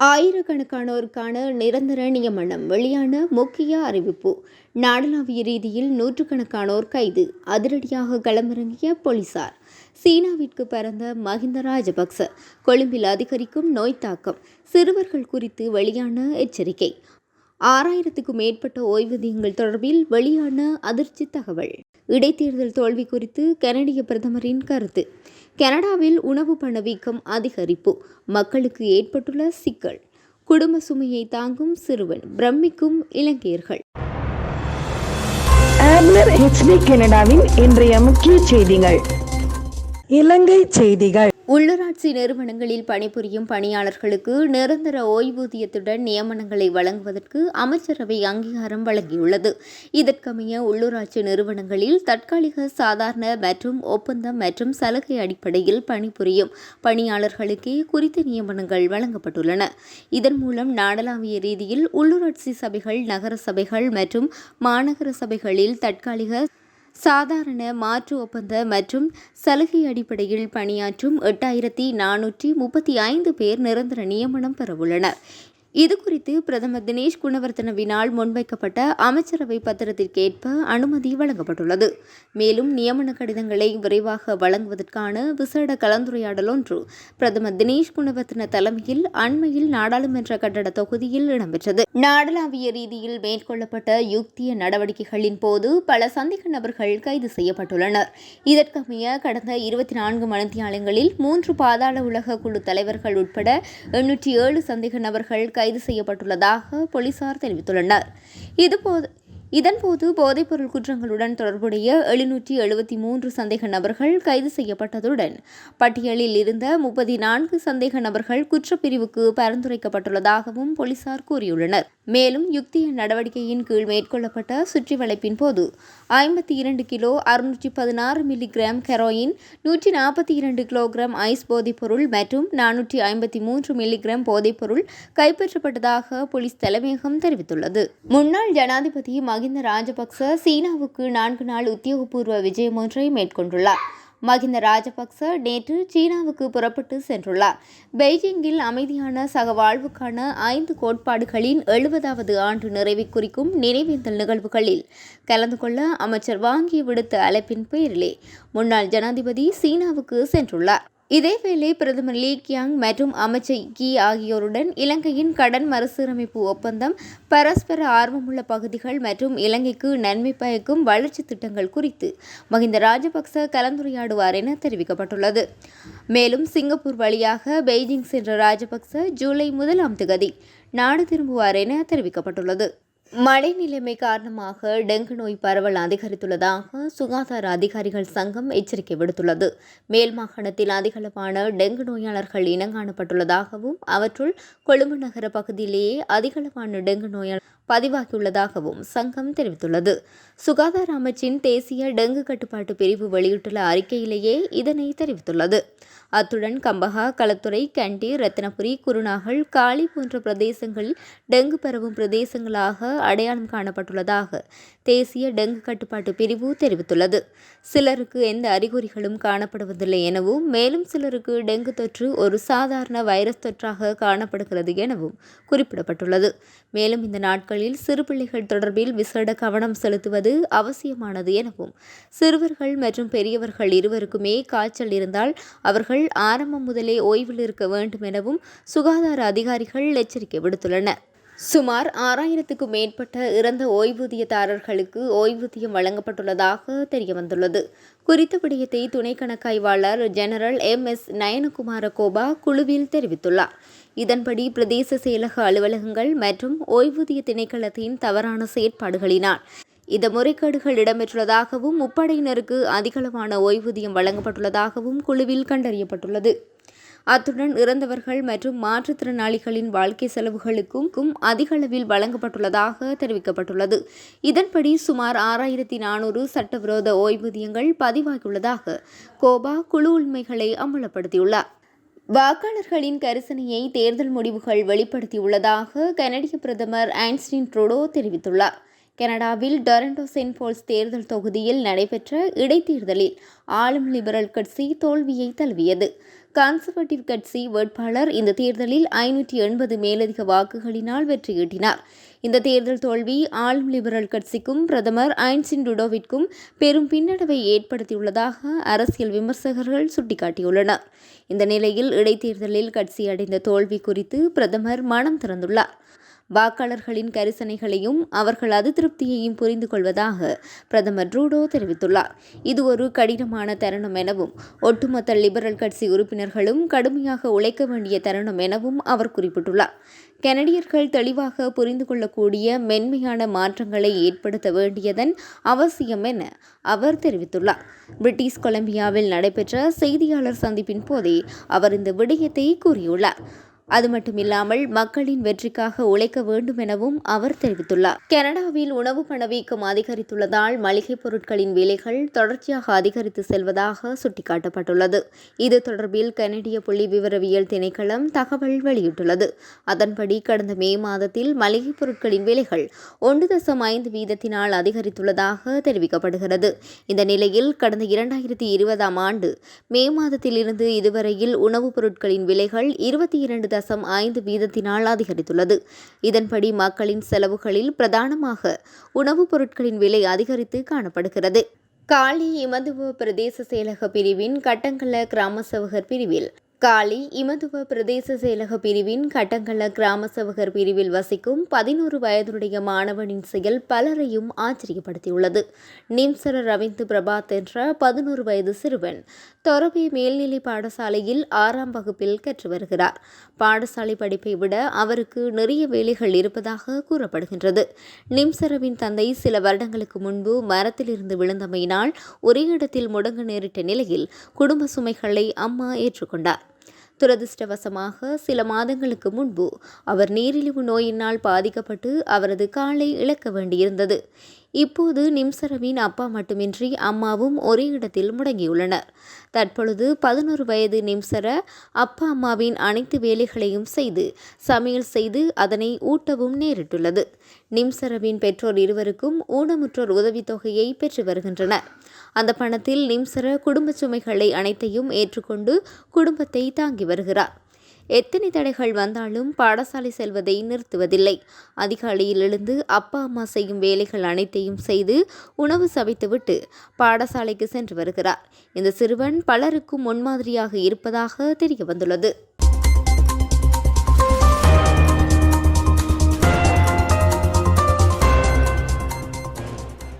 ஆயிரக்கணக்கானோருக்கான நிரந்தர நியமனம் வெளியான முக்கிய அறிவிப்பு. நாடளாவிய ரீதியில் நூற்றுக்கணக்கானோர் கைது. அதிரடியாக களமிறங்கிய போலீசார். சீனாவிற்கு பறந்த மஹிந்த ராஜபக்ச கொழும்பில் அதிகரிக்கும் நோய் தாக்கம் சிறுவர்கள் குறித்து வெளியான எச்சரிக்கை. ஆறாயிரத்துக்கும் மேற்பட்ட ஓய்வூதியங்கள் தொடர்பில் வெளியான அதிர்ச்சி தகவல். இடைத்தேர்தல் தோல்வி குறித்து கனடிய பிரதமரின் கருத்து. கனடாவில் உணவு பணவீக்கம் அதிகரிப்பு. மக்களுக்கு ஏற்பட்டுள்ள சிக்கல். குடும்ப சுமையை தாங்கும் சிறுவன் பிரமிக்கும் இலங்கையர்கள் கனடாவின் இன்றைய முக்கிய செய்திகள். இலங்கை செய்திகள். உள்ளூராட்சி நிறுவனங்களில் பணிபுரியும் பணியாளர்களுக்கு நிரந்தர ஓய்வூதியத்துடன் நியமனங்களை வழங்குவதற்கு அமைச்சரவை அங்கீகாரம் வழங்கியுள்ளது. இதற்கமைய உள்ளூராட்சி நிறுவனங்களில் தற்காலிக சாதாரண மற்றும் ஒப்பந்தம் மற்றும் சலுகை அடிப்படையில் பணிபுரியும் பணியாளர்களுக்கே குறித்த நியமனங்கள் வழங்கப்பட்டுள்ளன. இதன் மூலம் நாடளாவிய ரீதியில் உள்ளூராட்சி சபைகள் நகர சபைகள் மற்றும் மாநகர சபைகளில் தற்காலிக சாதாரண மாற்று ஒப்பந்த மற்றும் சலுகை அடிப்படையில் பணியாற்றும் எட்டாயிரத்தி நானூற்றி முப்பத்தி ஐந்து பேர் நிரந்தர நியமனம் பெறவுள்ளனர் இதுகுறித்து பிரதமர் தினேஷ் குணவர்த்தனவினால் முன்வைக்கப்பட்ட அமைச்சரவை பத்திரத்திற்கேற்ப அனுமதி வழங்கப்பட்டுள்ளது. மேலும் நியமன கடிதங்களை விரைவாக வழங்குவதற்கான விசேட கலந்துரையாடல் ஒன்று பிரதமர் தினேஷ் குணவர்த்தன தலைமையில் அண்மையில் நாடாளுமன்ற கட்டட தொகுதியில் இடம்பெற்றது. நாடளாவிய ரீதியில் மேற்கொள்ளப்பட்ட யுக்திய நடவடிக்கைகளின் போது பல சந்தேக நபர்கள் கைது செய்யப்பட்டுள்ளனர். இதற்கமைய கடந்த இருபத்தி நான்கு மணித்தியாலங்களில் மூன்று பாதாள உலக குழு தலைவர்கள் உட்பட எண்ணூற்றி ஏழு சந்தேக நபர்கள் கைது செய்யப்பட்டுள்ளதாக போலீசார் தெரிவித்துள்ளனர். இதுபோது இதன்போது போதைப்பொருள் குற்றங்களுடன் தொடர்புடைய எழுநூற்றி எழுபத்தி மூன்று சந்தேக நபர்கள் கைது செய்யப்பட்டதுடன் பட்டியலில் இருந்த முப்பத்தி நான்கு சந்தேக நபர்கள் குற்றப்பிரிவுக்கு பரிந்துரைக்கப்பட்டுள்ளதாகவும் போலீசார் கூறியுள்ளனர். மேலும் யுக்திய நடவடிக்கையின் கீழ் மேற்கொள்ளப்பட்ட சுற்றி வளைப்பின் போது ஐம்பத்தி இரண்டு கிலோ அறுநூற்றி பதினாறு மில்லிகிராம் கெரோயின் நூற்றி நாற்பத்தி இரண்டு கிலோகிராம் ஐஸ் போதைப்பொருள் மற்றும் நானூற்றி ஐம்பத்தி மூன்று மில்லிகிராம் போதைப்பொருள் கைப்பற்றப்பட்டதாக போலீஸ் தலைமையகம் தெரிவித்துள்ளது. முன்னாள் ஜனாதிபதி மகிந்த ராஜபக்ச சீனாவுக்கு நான்கு நாள் உத்தியோகபூர்வ விஜயம் ஒன்றை மேற்கொண்டுள்ளார். மகிந்த ராஜபக்ச நேற்று சீனாவுக்கு புறப்பட்டு சென்றுள்ளார். பெய்ஜிங்கில் அமைதியான சகவாழ்வுக்கான ஐந்து கோட்பாடுகளின் எழுபதாவது ஆண்டு நிறைவை குறிக்கும் நினைவேந்தல் நிகழ்வுகளில் கலந்து கொள்ள அமைச்சர் வாங்கி விடுத்த அழைப்பின் பெயரிலே முன்னாள் ஜனாதிபதி சீனாவுக்கு சென்றுள்ளார். இதேவேளை பிரதமர் லீ கியாங் மற்றும் அமைச்சர் கி ஆகியோருடன் இலங்கையின் கடன் மறுசீரமைப்பு ஒப்பந்தம் பரஸ்பர ஆர்வமுள்ள பகுதிகள் மற்றும் இலங்கைக்கு நன்மை பயக்கும் வளர்ச்சி திட்டங்கள் குறித்து மகிந்த ராஜபக்ச கலந்துரையாடுவார் என தெரிவிக்கப்பட்டுள்ளது. மேலும் சிங்கப்பூர் வழியாக பெய்ஜிங் சென்ற ராஜபக்ச ஜூலை முதலாம் திகதி நாடு திரும்புவார் என தெரிவிக்கப்பட்டுள்ளது. மழை நிலைமை காரணமாக டெங்கு நோய் பரவல் அதிகரித்துள்ளதாக சுகாதார அதிகாரிகள் சங்கம் எச்சரிக்கை விடுத்துள்ளது. மேல் மாகாணத்தில் அதிகளவான டெங்கு நோயாளர்கள் இனங்காணப்பட்டுள்ளதாகவும் அவற்றுள் கொழும்பு நகர பகுதியிலேயே அதிகளவான டெங்கு நோயாளர் பதிவாகியுள்ளதாகவும் சங்கம் தெரிவித்துள்ளது. சுகாதார அமைச்சின் தேசிய டெங்கு கட்டுப்பாட்டு பிரிவு வெளியிட்டுள்ள அறிக்கையிலேயே இதனை தெரிவித்துள்ளது. அத்துடன் கம்பஹா களத்துறை கண்டி ரத்தினபுரி குருநாகல் காளி போன்ற பிரதேசங்களில் டெங்கு பரவும் பிரதேசங்களாக அடையாளம் காணப்பட்டுள்ளதாக தேசிய டெங்கு கட்டுப்பாட்டு பிரிவு தெரிவித்துள்ளது. சிலருக்கு எந்த அறிகுறிகளும் காணப்படுவதில்லை எனவும் மேலும் சிலருக்கு டெங்கு தொற்று ஒரு சாதாரண வைரஸ் தொற்றாக காணப்படுகிறது எனவும் குறிப்பிடப்பட்டுள்ளது. மேலும் இந்த நாட்கள் சிறு பிள்ளைகள் தொடர்பில் விசேட கவனம் செலுத்துவது அவசியமானது எனவும் சிறுவர்கள் மற்றும் பெரியவர்கள் இருவருக்குமே காய்ச்சல் இருந்தால் அவர்கள் ஆரம்பம் முதலே ஓய்வில் இருக்க வேண்டும் எனவும் சுகாதார அதிகாரிகள் எச்சரிக்கை விடுத்துள்ளனர். சுமார் ஆறாயிரத்துக்கும் மேற்பட்ட இறந்த ஓய்வூதியதாரர்களுக்கு ஓய்வூதியம் வழங்கப்பட்டுள்ளதாக தெரியவந்துள்ளது. குறித்த விடயத்தை துணை கணக்காய்வாளர் general M. S. Nayanakumara COPA குழுவில் தெரிவித்துள்ளார். இதன்படி பிரதேச செயலக அலுவலகங்கள் மற்றும் ஓய்வூதிய திணைக்களத்தின் தவறான செயற்பாடுகளினால் இந்த முறைகேடுகள் இடம்பெற்றுள்ளதாகவும் முப்படையினருக்கு அதிகளவான ஓய்வூதியம் வழங்கப்பட்டுள்ளதாகவும் குழுவில் கண்டறியப்பட்டுள்ளது. அத்துடன் இறந்தவர்கள் மற்றும் மாற்றுத்திறனாளிகளின் வாழ்க்கை செலவுகளுக்கும் அதிக அளவில் வழங்கப்பட்டுள்ளதாக தெரிவிக்கப்பட்டுள்ளது. இதன்படி சுமார் ஆறாயிரத்தி நானூறு சட்டவிரோத ஓய்வூதியங்கள் பதிவாகியுள்ளதாக கோபா குழு உண்மைகளை அமலப்படுத்தியுள்ளார் வாக்காளர்களின் கரிசனையை தேர்தல் முடிவுகள் வெளிப்படுத்தியுள்ளதாக கனடிய பிரதமர் ஆன்ஸ்டின் ட்ரூடோ தெரிவித்துள்ளார். கனடாவில் டொரண்டோ சென்ட் போல்ஸ் தேர்தல் தொகுதியில் நடைபெற்ற இடைத்தேர்தலில் ஆளும் லிபரல் கட்சி தோல்வியை தழுவியது. கன்சர்வேட்டிவ் கட்சி வேட்பாளர் இந்த தேர்தலில் ஐநூற்றி எண்பது மேலதிக வாக்குகளினால் வெற்றியீட்டினார். இந்த தேர்தல் தோல்வி ஆளும் லிபரல் கட்சிக்கும் பிரதமர் ஐன்சின் டுடோவிற்கும் பெரும் பின்னடைவை ஏற்படுத்தியுள்ளதாக அரசியல் விமர்சகர்கள் சுட்டிக்காட்டியுள்ளனர். இந்த நிலையில் இடைத்தேர்தலில் கட்சி அடைந்த தோல்வி குறித்து பிரதமர் மனம் திறந்துள்ளார். வாக்காளர்களின் கரிசனைகளையும் அவர்கள் அதிருப்தியையும் புரிந்து கொள்வதாக பிரதமர் ட்ரூடோ தெரிவித்துள்ளார். இது ஒரு கடினமான தருணம் எனவும் ஒட்டுமொத்த லிபரல் கட்சி உறுப்பினர்களும் கடுமையாக உழைக்க வேண்டிய தருணம் எனவும் அவர் குறிப்பிட்டுள்ளார். கனடியர்கள் தெளிவாக புரிந்து கொள்ளக்கூடிய மென்மையான மாற்றங்களை ஏற்படுத்த வேண்டியதன் அவசியம் என அவர் தெரிவித்துள்ளார். பிரிட்டிஷ் கொலம்பியாவில் நடைபெற்ற செய்தியாளர் சந்திப்பின் போதே அவர் இந்த விடயத்தை கூறியுள்ளார். அது மட்டுமில்லாமல் மக்களின் வெற்றிக்காக உழைக்க வேண்டும் எனவும் அவர் தெரிவித்துள்ளார். கனடாவில் உணவு பணவீக்கம் அதிகரித்துள்ளதால் மளிகைப் பொருட்களின் விலைகள் தொடர்ச்சியாக அதிகரித்து செல்வதாக சுட்டிக்காட்டப்பட்டுள்ளது. இது தொடர்பில் கனடிய புள்ளி விவரவியல் திணைக்களம் தகவல் வெளியிட்டுள்ளது. அதன்படி கடந்த மே மாதத்தில் மளிகைப் பொருட்களின் விலைகள் ஒன்று தசம் ஐந்து வீதத்தினால் அதிகரித்துள்ளதாக தெரிவிக்கப்படுகிறது. இந்த நிலையில் கடந்த இரண்டாயிரத்தி இருபதாம் ஆண்டு மே மாதத்திலிருந்து இதுவரையில் உணவுப் பொருட்களின் விலைகள் இருபத்தி இரண்டு தசம் ஐந்து வீதத்தினால் அதிகரித்துள்ளது. இதன்படி மக்களின் செலவுகளில் பிரதானமாக உணவுப் பொருட்களின் விலை அதிகரித்து காணப்படுகிறது. காலி இமதுவ பிரதேச செயலக பிரிவின் கட்டங்கல கிராம சேவகர் பிரிவில் காலி இமதுவ பிரதேச செயலக பிரிவின் கட்டங்கல கிராம சேவகர் பிரிவில் வசிக்கும் பதினோரு வயதுடைய மாணவனின் செயல் பலரையும் ஆச்சரியப்படுத்தியுள்ளது. நிம்சர ரவீந்து பிரபாத் என்ற பதினோரு வயது சிறுவன் தொரபி மேல்நிலை பாடசாலையில் ஆறாம் வகுப்பில் கற்று வருகிறார். பாடசாலை படிப்பை விட அவருக்கு நிறைய வேலைகள் இருப்பதாக கூறப்படுகின்றது. நிம்சரவின் தந்தை சில வருடங்களுக்கு முன்பு மரத்திலிருந்து விழுந்தமையினால் ஒரே இடத்தில் முடங்க நேரிட்ட நிலையில் குடும்ப சுமைகளை அம்மா ஏற்றுக்கொண்டார். துரதிர்ஷ்டவசமாக சில மாதங்களுக்கு முன்பு அவர் நீரிழிவு நோயினால் பாதிக்கப்பட்டு அவரது காலை இழக்க வேண்டியிருந்தது. இப்போது நிம்சரவின் அப்பா மட்டுமின்றி அம்மாவும் ஒரே இடத்தில் முடங்கியுள்ளனர். தற்பொழுது பதினோரு வயது நிம்சர அப்பா அம்மாவின் அனைத்து வேலைகளையும் செய்து சமையல் செய்து அதனை ஊட்டவும் நேரிட்டுள்ளது. நிம்சரவின் பெற்றோர் இருவருக்கும் ஊனமுற்றோர் உதவித்தொகையை பெற்று வருகின்றனர். அந்த பணத்தில் நிம்சர குடும்ப சுமைகளை அனைத்தையும் ஏற்றுக்கொண்டு குடும்பத்தை தாங்கி வருகிறார். எத்தனை தடைகள் வந்தாலும் பாடசாலை செல்வதை நிறுத்துவதில்லை. அதிகாலையில் எழுந்து அப்பா அம்மா செய்யும் வேலைகள் அனைத்தையும் செய்து உணவு சமைத்துவிட்டு பாடசாலைக்கு சென்று வருகிறார். இந்த சிறுவன் பலருக்கும் முன்மாதிரியாக இருப்பதாக தெரிய வந்துள்ளது